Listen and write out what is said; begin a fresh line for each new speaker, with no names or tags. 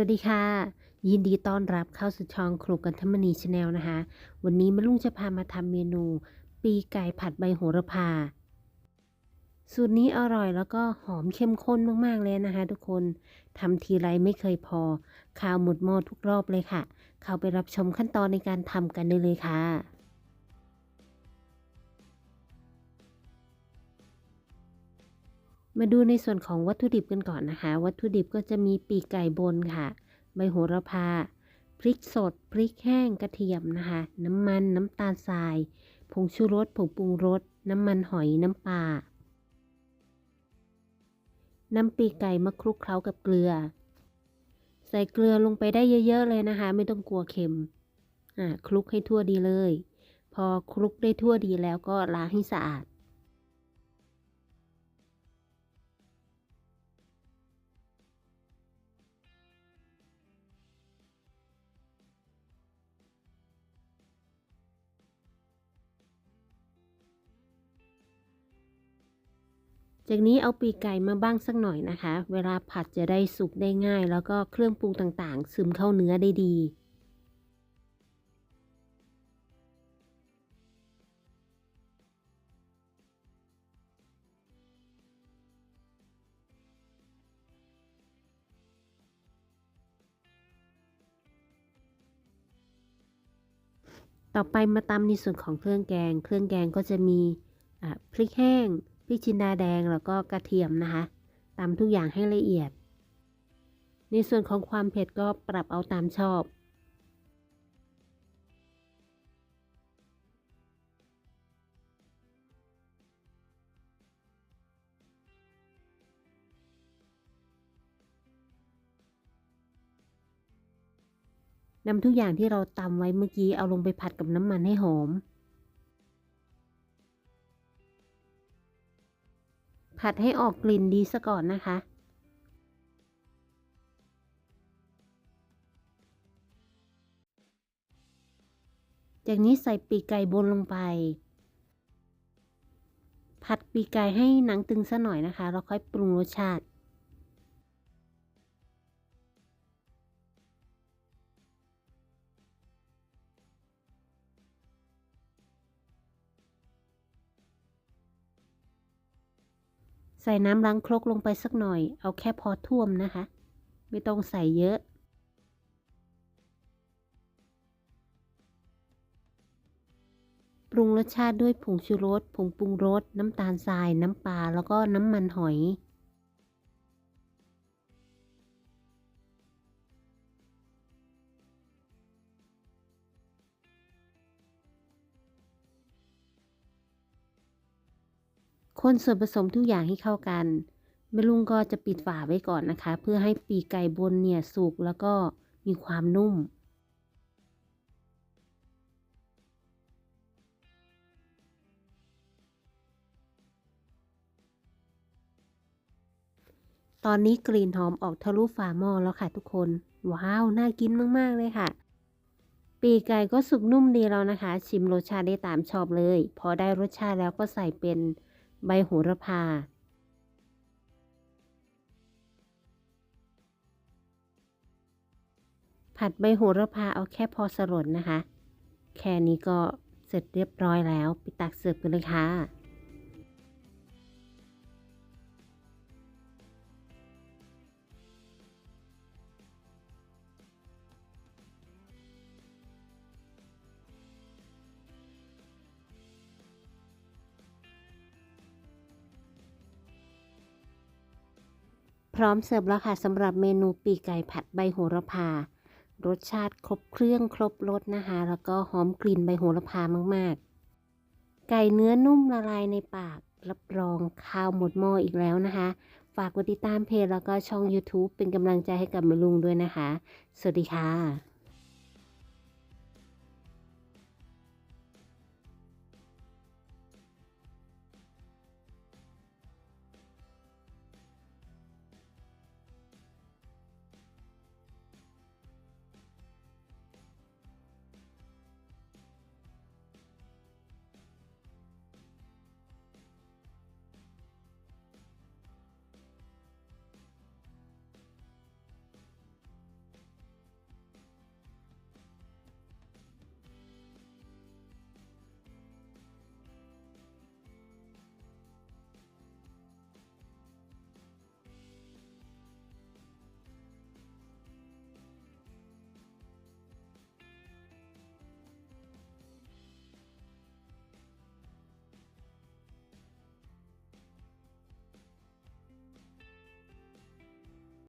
วัสดีค่ะ ยินดีต้อนรับเข้าสู่ช่องครูกันธรรมนีชาแนลนะคะ วันนี้มะลุงจะพามาทำเมนู ปีไก่ผัดใบโหระพา สูตรนี้อร่อยแล้วก็หอมเข้มข้นมากๆเลยนะคะ ทุกคนทำทีไรไม่เคยพอ ข้าวหมดหม้อทุกรอบเลยค่ะ เข้าไปรับชมขั้นตอนในการทำกันได้เลยค่ะ มาดูในส่วนของวัตถุดิบกันก่อนนะคะ วัตถุดิบก็จะมีปีกไก่บนค่ะ ใบโหระพา พริกสด พริกแห้ง กระเทียมนะคะ น้ำมัน น้ำตาลทราย ผงชูรส ผงปรุงรส น้ำมันหอย น้ำปลานำปีกไก่มาคลุกเคล้ากับเกลือ ใส่เกลือลงไปได้เยอะๆเลยนะคะ ไม่ต้องกลัวเค็ม อ่าคลุกให้ทั่วดีเลย พอคลุกได้ทั่วดีแล้วก็ล้างให้สะอาด จากนี้เอาปีกไก่มาบ้างสักหน่อยนะคะ เวลาผัดจะได้สุกได้ง่าย แล้วก็เครื่องปรุงต่างๆ ซึมเข้าเนื้อได้ดี ต่อไปมาตำในส่วนของเครื่องแกง เครื่องแกงก็จะมีพริกแห้ง พริกจินดาแดงแล้วก็กระเทียมนะคะตำทุกอย่างให้ละเอียด ในส่วนของความเผ็ดก็ปรับเอาตามชอบนำทุกอย่างที่เราตำไว้เมื่อกี้เอาลงไปผัดกับน้ำมันให้หอม ผัดให้ออกกลิ่นดีซะก่อนนะคะ จากนี้ใส่ปีกไก่บนลงไป ผัดปีกไก่ให้หนังตึงซะหน่อยนะคะ แล้วค่อยปรุงรสชาติ ใส่น้ำล้างครกลงไปสักหน่อย เอาแค่พอท่วมนะคะ ไม่ต้องใส่เยอะ ปรุงรสชาติด้วยผงชูรส ผงปรุงรส น้ำตาลทราย น้ำปลา แล้วก็น้ำมันหอย คนส่วนผสมทุกอย่างให้เข้ากันแม่ลุงก็จะปิดฝาไว้ก่อนนะคะ เพื่อให้ปีกไก่บนเนี่ยสุกแล้วก็มีความนุ่ม ตอนนี้กลิ่นหอมออกทะลุฝาหม้อแล้วค่ะทุกคน ว้าว น่ากินมาก ๆ เลยค่ะ ปีกไก่ก็สุกนุ่มดีแล้วนะคะ ชิมรสชาติได้ตามชอบเลย พอได้รสชาติแล้วก็ใส่เป็น ใบโหระพา ผัดใบโหระพาเอาแค่พอสลดนะคะ แค่นี้ก็เสร็จเรียบร้อยแล้ว ไปตักเสิร์ฟกันเลยค่ะ พร้อมเสิร์ฟแล้วค่ะสำหรับเมนูปีกไก่ผัดใบโหระพา รสชาติครบเครื่องครบรสนะคะ แล้วก็หอมกลิ่นใบโหระพามากๆ ไก่เนื้อนุ่มละลายในปาก รับรองข้าวหมดหม้ออีกแล้วนะคะ ฝากกดติดตามเพจแล้วก็ช่อง YouTube เป็นกำลังใจให้กับแม่ลุงด้วยนะคะ สวัสดีค่ะ